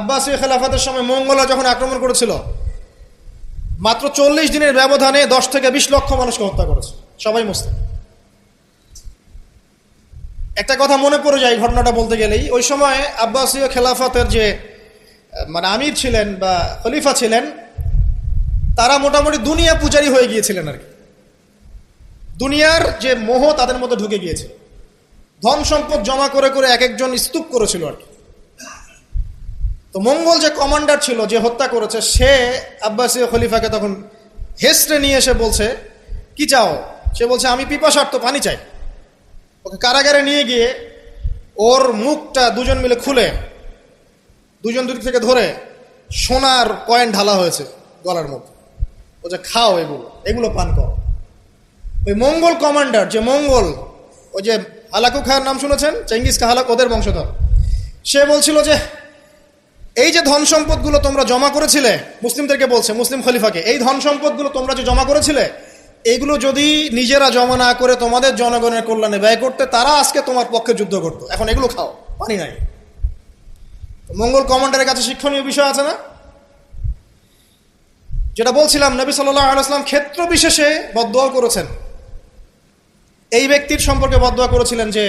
আব্বাসী খেলাফাতের সময় মঙ্গলা যখন আক্রমণ করেছিল, মাত্র চল্লিশ দিনের ব্যবধানে দশ থেকে বিশ লক্ষ মানুষকে হত্যা করেছে। সবাই মুসলিম। একটা কথা মনে পড়ে যায় ঘটনাটা বলতে গেলেই, ওই সময় আব্বাসীয় খেলাফতের যে মানে আমির ছিলেন বা খলিফা ছিলেন, তারা মোটামুটি দুনিয়া পূজারি হয়ে গিয়েছিলেন আর কি। দুনিয়ার যে মোহ তাদের মধ্যে ঢুকে গিয়েছে ধন সম্পদ জমা করে করে এক একজন স্তূপ করেছিল আর কি। তো মঙ্গল যে কমান্ডার ছিল, যে হত্যা করেছে, সে আব্বাসীয় খলিফাকে তখন হেসড়ে নিয়ে এসে বলছে, কি চাও? সে বলছে, আমি পিপাসার্থ, পানি চাই। ওকে কারাগারে নিয়ে গিয়ে ওর মুখটা দুজন মিলে খুলে, দুজন দুদিক থেকে ধরে সোনার কয়েন ঢালা হয়েছে গলার মধ্যে। ও যে, খাও এগুলো এগুলো পান করো। ওই মঙ্গল কমান্ডার, যে মঙ্গল, ওই যে হালাকু খায়ের নাম শুনেছেন? চেঙ্গিস খা হালাক, ওদের বংশধর, সে বলছিল যে এই যে ধন সম্পদগুলো তোমরা জমা করেছিলে, মুসলিমদেরকে বলছে, মুসলিম খলিফাকে, এই ধন সম্পদগুলো তোমরা যে জমা করেছিলে, এগুলো যদি নিজেরা জমা না করে তোমাদের জনগণের কল্যাণে ব্যয় করতে, তারা আজকে তোমার পক্ষে যুদ্ধ করতো। এখন এগুলো খাও, পানি নাই। মঙ্গল কমান্ডারের কাছে শিক্ষণীয় বিষয় আছে না? যেটা বলছিলাম, নবী সাল্লাহ আলাইসলাম ক্ষেত্র বিশেষে বদোয়া করেছেন। এই ব্যক্তির সম্পর্কে বদোয়া করেছিলেন যে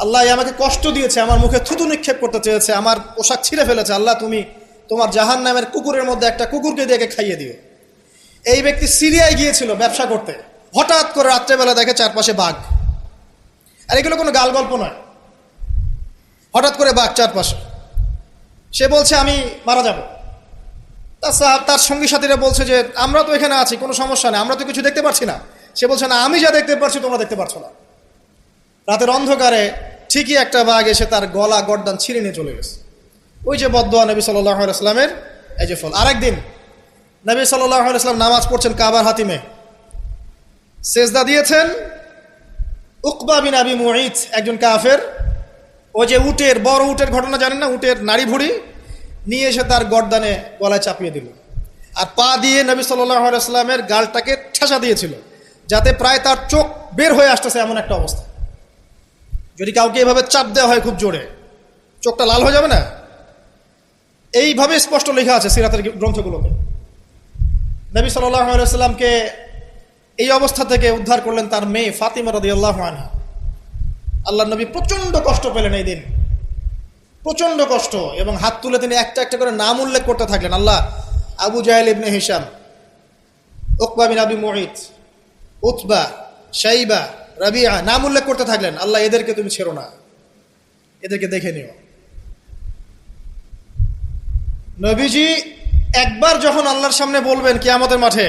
আল্লাহ আমাকে কষ্ট দিয়েছে, আমার মুখে থুতু নিক্ষেপ করতে চেয়েছে, আমার পোশাক ছিঁড়ে ফেলেছে। আল্লাহ, তুমি তোমার জাহান নামের কুকুরের মধ্যে একটা কুকুরকে দিয়ে খাইয়ে দিও। এই ব্যক্তি সিরিয়ায় গিয়েছিল ব্যবসা করতে। হঠাৎ করে রাত্রেবেলা দেখে চারপাশে বাঘ। আর এগুলো কোনো গাল গল্প নয়। হঠাৎ করে বাঘ চারপাশে। সে বলছে, আমি মারা যাব। তার তার সঙ্গী সাথীরা বলছে যে, আমরা তো এখানে আছি, কোনো সমস্যা নেই, আমরা তো কিছু দেখতে পাচ্ছি না। সে বলছে, না, আমি যা দেখতে পাচ্ছি তোমরা দেখতে পাচ্ছ না। রাতের অন্ধকারে ঠিকই একটা বাঘ এসে তার গলা গর্দান ছিঁড়ে নিয়ে চলে গেছে। ওই যে বদোয়া নবী সাল্লামের এই যে ফল। আরেকদিন নবী সাল্লাম নামাজ পড়ছেন কাবার হাতিমে। সেজদা দিয়েছেন উকবা বিন আবি মুঈত, একজন কাফের। ও যে উটের, বড় উটের ঘটনা জানেন না? উটের নাড়ি ভুড়ি নিয়ে এসে তার গর্দানে গলায় চাপিয়ে দিল। আর পা দিয়ে নবী সাল্লামের গালটাকে ঠেসা দিয়েছিল, যাতে প্রায় তার চোখ বের হয়ে আসতেছে এমন একটা অবস্থা। যদি কাউকে এভাবে চাপ দেওয়া হয় খুব জোরে, চোখটা লাল হয়ে যাবে না? এইভাবে স্পষ্ট লেখা আছে সিরাতের গ্রন্থগুলোতে। নবী সাল্লামকে এই অবস্থা থেকে উদ্ধার করলেন তার মেয়ে ফাতিমা রদি আল্লাহ আনহা। আল্লাহ নবী প্রচণ্ড কষ্ট পেলেন এই দিন। প্রচণ্ড কষ্ট এবং হাত তুলে তিনি একটা একটা করে নাম উল্লেখ করতে থাকলেন। আল্লাহ আবু জাহেল ইবনে হিসাম উকবা বিন আবি মোহিত উতবা, শাইবা রাবিয়া, নাম উল্লেখ করতে থাকলেন, আল্লাহ এদেরকে তুমি ছেড়ো না। এদেরকে দেখে নিও। নবীজি একবার যখন আল্লাহর সামনে বলবেন কি আমাদের মাঠে,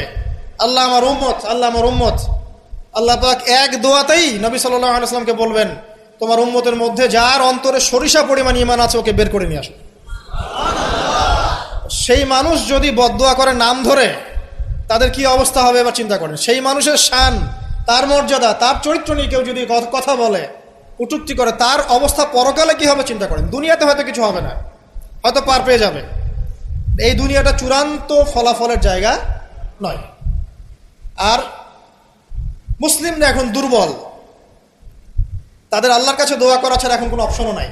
আল্লাহ আমার উম্মত, আল্লাহ আমার উম্মত, আল্লাহ পাক এক দোয়াতেই নবী সাল্লামকে বলবেন, তোমার উম্মতের মধ্যে যার অন্তরে সরিষা পরিমাণ ইমান আছে, ওকে বের করে নিয়ে আসো। সেই মানুষ যদি বদোয়া করে নাম ধরে, তাদের কি অবস্থা হবে এবার চিন্তা করেন। সেই মানুষের শান তার মর্যাদা, তার চরিত্র নিয়ে কেউ যদি কথা বলে কটুক্তি করে, তার অবস্থা পরকালে কি হবে চিন্তা করেন? দুনিয়াতে হয়তো কিছু হবে না। হয়তো পার পেয়ে যাবে। এই দুনিয়াটা চূড়ান্ত ফলাফলের জায়গা নয়। আর মুসলিমরা এখন দুর্বল। তাদের আল্লাহর কাছে দোয়া করা ছাড়া এখন কোনো অপশনও নাই।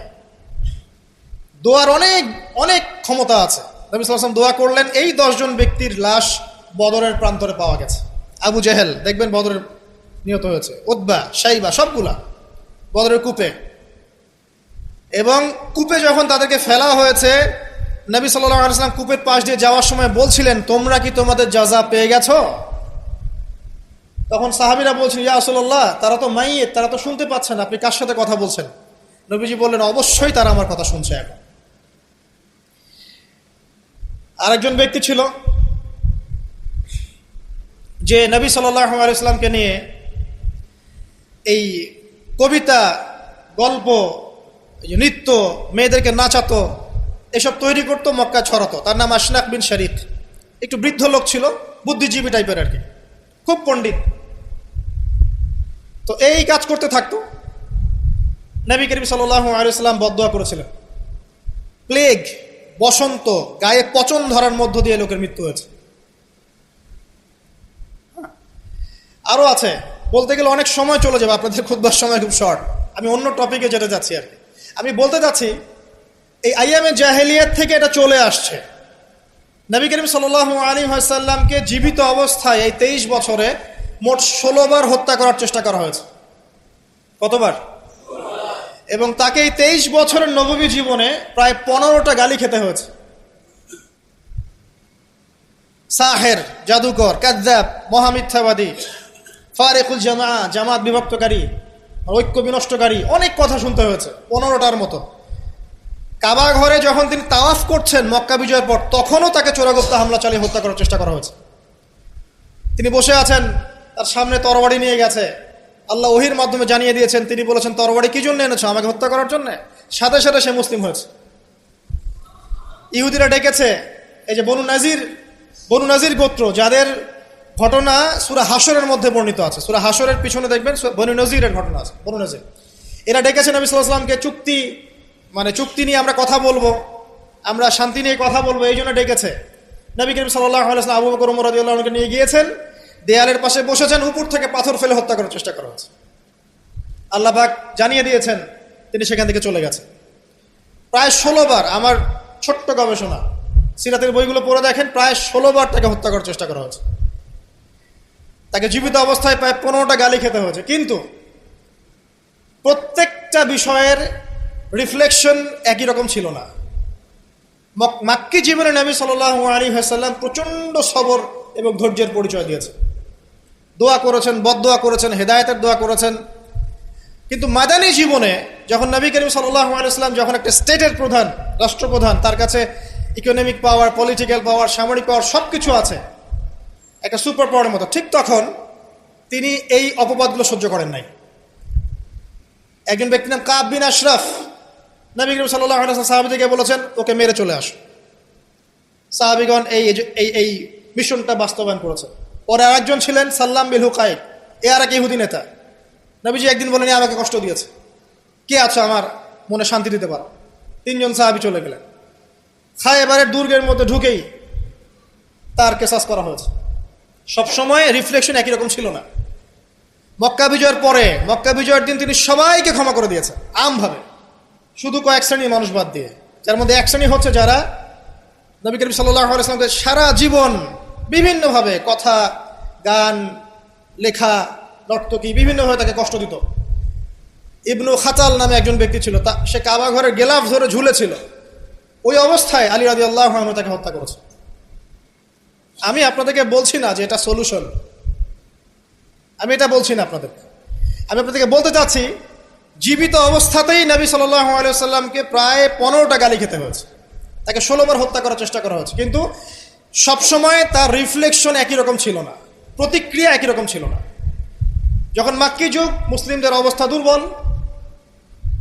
দোয়ার অনেক অনেক ক্ষমতা আছে। নবী দোয়া করলেন, এই দশজন ব্যক্তির লাশ বদরের প্রান্তরে পাওয়া গেছে। আবু জেহেল, দেখবেন বদরের নিহত হয়েছে। উদ্বা সাইবা, সবগুলা বদরের কূপে। এবং কূপে যখন তাদেরকে ফেলা হয়েছে, নবী সাল্লাম কূপের পাশ দিয়ে যাওয়ার সময় বলছিলেন, তোমরা কি তোমাদের যাজা পেয়ে গেছো? তখন সাহাবিরা বলছেন ইয়া আসল্লাহ তারা তো মাইয়ে তারা তো শুনতে পাচ্ছেন, আপনি কার সাথে কথা বলছেন? নবীজি বললেন, অবশ্যই তারা আমার কথা শুনছে এখন। আরেকজন ব্যক্তি ছিল, যে নবী সাল্লামকে নিয়ে এই কবিতা, গল্প নৃত্য, মেয়েদেরকে নাচাতো, এসব তৈরি করতো মক্কা ছড়াতো। তার নাম আশনাক বিন শরিক। একটু বৃদ্ধ লোক ছিল, বুদ্ধিজীবী টাইপের আর কি। খুব পণ্ডিত। তো এই কাজ করতে থাকতো। নবী করিম আলিয়াল্লাম বদোয়া করেছিলেন। প্লেগ, বসন্ত, গায়ে পচন ধরার মধ্য দিয়ে লোকের মৃত্যু হয়েছে। আরও আছে। বলতে গেলে অনেক সময় চলে যাবে, আপনাদের খুদবার সময় খুব শর্ট আমি অন্য টপিকে যেতে যাচ্ছি আর কি। আমি বলতে যাচ্ছি, এই আইয়ামে জাহেলিয়াত থেকে এটা চলে আসছে। নবী করিম সাল আলী হাসাল্লামকে জীবিত অবস্থায় এই তেইশ বছরে মোট ষোলো বার হত্যা করার চেষ্টা করা হয়েছে। কতবার? এবং তাকে এই তেইশ বছরের নবমী জীবনে প্রায় পনেরোটা গালি খেতে হয়েছে। সাহের, জাদুকর কাদ্দাব মহামিথ্যাবাদী ফারেকুল জামা, জামাত বিভক্তকারী ঐক্য বিনষ্টকারী অনেক কথা শুনতে হয়েছে, পনেরোটার মতো। কাবা ঘরে যখন তিনি তাওয়াফ করছেন মক্কা বিজয়ের পর, তখনও তাকে চোরাগোপ্তা হামলা চালিয়ে হত্যা করার চেষ্টা করা হয়েছে। তিনি বসে আছেন, তার সামনে তরবারি নিয়ে গেছে। আল্লাহ ওহির মাধ্যমে জানিয়ে দিয়েছেন, তিনি বলেছেন তরবারি কি জন্য এনেছো? আমাকে হত্যা করার জন্য? সাথে সাথে সে মুসলিম হয়েছে। ইহুদিরা ডেকেছে, এই যে বনু নাজির বনু নাজির গোত্র, যাদের ঘটনা সুরা হাসরের মধ্যে বর্ণিত আছে। সুরা হাসরের পিছনে দেখবেন বনু নজিরের ঘটনা আছে, বনু নজির। এরা ডেকেছে নবী সাল্লাহামকে চুক্তি মানে চুক্তি নিয়ে আমরা কথা বলব, আমরা শান্তি নিয়ে কথা বলব, এই জন্য ডেকেছে। নবী করিম সাল্লাহ আলাইসলাম আবু বকর, উমর রাদিয়াল্লাহু নিয়ে গিয়েছেন, দেয়ালের পাশে বসেছেন, উপর থেকে পাথর ফেলে হত্যা করার চেষ্টা করা হয়েছে আল্লাহবাক জানিয়ে দিয়েছেন, তিনি সেখান থেকে চলে গেছেন। প্রায় ষোলো বার, আমার ছোট্ট গবেষণা, সিরাতের বইগুলো পড়ে দেখেন, প্রায় ষোলো বার তাকে হত্যা করার চেষ্টা করা হয়েছে তাকে জীবিত অবস্থায় প্রায় পনেরোটা গালি খেতে হয়েছে। কিন্তু প্রত্যেকটা বিষয়ের রিফ্লেকশন একই রকম ছিল না। মক- মাক্কি জীবনে নবী সাল্লাহ আলী হাসাল্লাম প্রচণ্ড সবর এবং ধৈর্যের পরিচয় দিয়েছে দোয়া করেছেন বদোয়া করেছেন, হেদায়তের দোয়া করেছেন। কিন্তু মাদানী জীবনে যখন নবী করিম সাল্লাহ আলাইসলাম যখন একটা স্টেটের প্রধান, রাষ্ট্রপ্রধান, তার কাছে ইকোনমিক পাওয়ার পলিটিক্যাল পাওয়ার সামরিক পাওয়ার সব কিছু আছে একটা সুপার পাওয়ারের মতো। ঠিক তখন তিনি এই অপবাদগুলো সহ্য করেন নাই। একজন ব্যক্তির নাম কাব বিন আশরাফ। নবী করিম সাল্লাহ সাহাবিদিকে বলেছেন, ওকে মেরে চলে আস। সাহাবিগণ এই এই এই মিশনটা বাস্তবায়ন করেছেন পরে আরেকজন ছিলেন সাল্লাম বিল হুকাই এ আর এক ইহুদি নেতা। নবীজি একদিন বলেন আমাকে কষ্ট দিয়েছে। কে আছো আমার মনে শান্তি দিতে পারো? তিনজন সাহাবি চলে গেলেন। খায় এবারের দুর্গের মধ্যে ঢুকেই তার কেসাস করা হয়েছে। সবসময় রিফ্লেকশন একই রকম ছিল না। মক্কা বিজয়ের পরে, মক্কা বিজয়ের দিন তিনি সবাইকে ক্ষমা করে দিয়েছেন, আমভাবে। শুধু কয়েক শ্রেণির মানুষ বাদ দিয়ে। যার মধ্যে এক শ্রেণি হচ্ছে যারা নবী করিম আলাইসলামকে সারা জীবন বিভিন্নভাবে কথা, গান, লেখা, নর্তকী বিভিন্নভাবে তাকে কষ্ট দিত। ইবনু খাতাল নামে একজন ব্যক্তি ছিল, তা সে কাবা ঘরের গেলাফ ধরে ঝুলেছিল। ওই অবস্থায় আলী রাজি আল্লাহ তাকে হত্যা করেছে। আমি আপনাদেরকে বলছি না যে এটা সলিউশন আমি এটা বলছি না আপনাদেরকে আমি আপনাদেরকে বলতে চাচ্ছি, জীবিত অবস্থাতেই নবী সাল্লাহ আলিয়াল্লামকে প্রায় পনেরোটা গালি খেতে হয়েছে। তাকে ষোলোবার হত্যা করার চেষ্টা করা হয়েছে। কিন্তু সবসময় তার রিফ্লেকশন একই রকম ছিল না। প্রতিক্রিয়া একই রকম ছিল না। যখন মাক্কি যুগ, মুসলিমদের অবস্থা দুর্বল।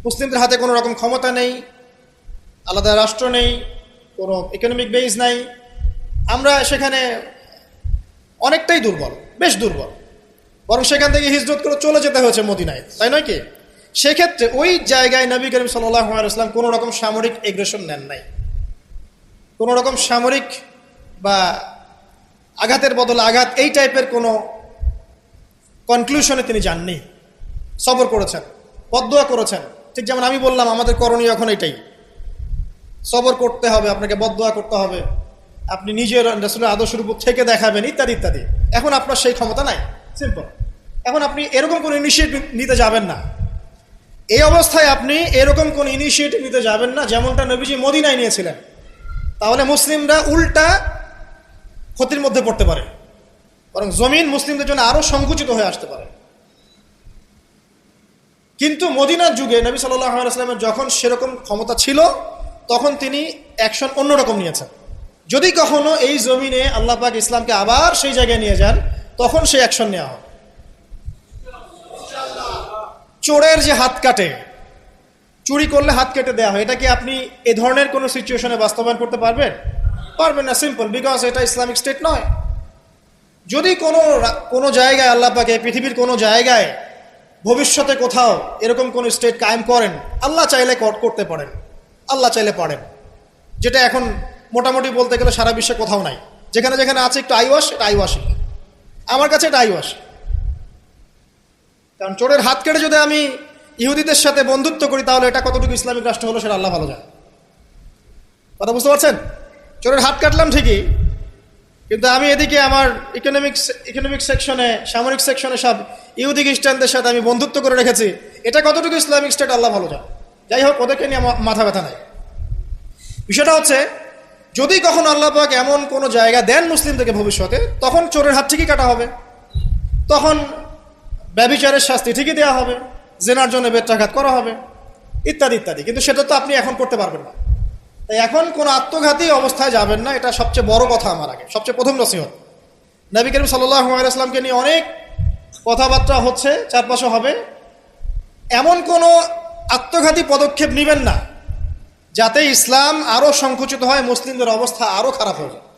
মুসলিমদের হাতে কোনো রকম ক্ষমতা নেই। আলাদা রাষ্ট্র নেই। কোনো ইকোনমিক বেস নাই। আমরা সেখানে অনেকটাই দুর্বল, বেশ দুর্বল। বরং সেখান থেকে হিজরত করে চলে যেতে হয়েছে মদিনায়, তাই নয় কি? সেক্ষেত্রে ওই জায়গায় নবী করিম সাল্লাম কোনো রকম সামরিক এগ্রেশন নেন নাই। কোনো রকম সামরিক বা আঘাতের বদলে আঘাত এই টাইপের কোনো কনক্লুশনে তিনি যাননি। সবর করেছেন পদ্মা করেছেন। ঠিক যেমন আমি বললাম, আমাদের করণীয় এখন এটাই। সবর করতে হবে, আপনাকে বদোয়া করতে হবে। আপনি নিজের রাসুলের আদর্শের উপর থেকে দেখাবেন, ইত্যাদি ইত্যাদি। এখন আপনার সেই ক্ষমতা নাই। সিম্পল এখন আপনি এরকম কোনো ইনিশিয়েটিভ নিতে যাবেন না। এই অবস্থায় আপনি এরকম কোন ইনিশিয়েটিভ নিতে যাবেন না, যেমনটা নবীজি মদিনায় নিয়েছিলেন। তাহলে মুসলিমরা উল্টা ক্ষতির মধ্যে পড়তে পারে। বরং জমিন মুসলিমদের জন্য আরও সংকুচিত হয়ে আসতে পারে। কিন্তু মদিনার যুগে নবী সাল্লামের যখন সেরকম ক্ষমতা ছিল, তখন তিনি অ্যাকশন অন্যরকম নিয়েছেন। যদি কখনো এই জমিনে আল্লাহ পাক ইসলামকে আবার সেই জায়গায় নিয়ে যান, তখন সেই অ্যাকশন নেওয়া হবে। চোরের যে হাত কাটে, চুরি করলে হাত কেটে দেওয়া হয়, এটা কি আপনি এ ধরনের কোনো সিচুয়েশনে বাস্তবায়ন করতে পারবেন? পারবেন না সিম্পল বিকজ এটা ইসলামিক স্টেট নয়। যদি কোনো কোনো জায়গায় আল্লাহ পাকে পৃথিবীর কোনো জায়গায় ভবিষ্যতে কোথাও এরকম কোনো স্টেট কায়েম করেন, আল্লাহ চাইলে করতে পারেন। আল্লাহ চাইলে পারেন। যেটা এখন মোটামুটি বলতে গেলে সারা বিশ্বে কোথাও নাই। যেখানে যেখানে আছে একটু আইওয়াস এটা আইওয়াসই আমার কাছে এটা আইওয়াস কারণ চোরের হাত কেটে যদি আমি ইহুদিদের সাথে বন্ধুত্ব করি, তাহলে এটা কতটুকু ইসলামিক রাষ্ট্র হলো সেটা আল্লাহ ভালো যায় কথা বুঝতে পারছেন? চোরের হাত কাটলাম ঠিকই, কিন্তু আমি এদিকে আমার ইকোনমিক ইকোনমিক সেকশনে সামরিক সেকশনে সব ইহুদি খ্রিস্টানদের সাথে আমি বন্ধুত্ব করে রেখেছি। এটা কতটুকু ইসলামিক স্টেট আল্লাহ ভালো যায় যাই হোক, ওদেরকে নিয়ে মাথা ব্যথা নাই। বিষয়টা হচ্ছে যদি কখন আল্লাহ পাক এমন কোনো জায়গা দেন মুসলিমদেরকে ভবিষ্যতে, তখন চোরের হাত ঠিকই কাটা হবে। তখন ব্যবিচারের শাস্তি ঠিকই দেওয়া হবে। জেনার জন্য বেত্রাঘাত করা হবে। ইত্যাদি ইত্যাদি। কিন্তু সেটা তো আপনি এখন করতে পারবেন না। তাই এখন কোনো আত্মঘাতী অবস্থায় যাবেন না, এটা সবচেয়ে বড় কথা আমার আগে, সবচেয়ে প্রথম নসিহত। নবী করিম সাল্লামকে নিয়ে অনেক কথাবার্তা হচ্ছে, চারপাশে হবে। এমন কোনো আত্মঘাতী পদক্ষেপ নেবেন না যাতে ইসলাম আরও সংকুচিত হয় মুসলিমদের অবস্থা আরও খারাপ হয়ে যায়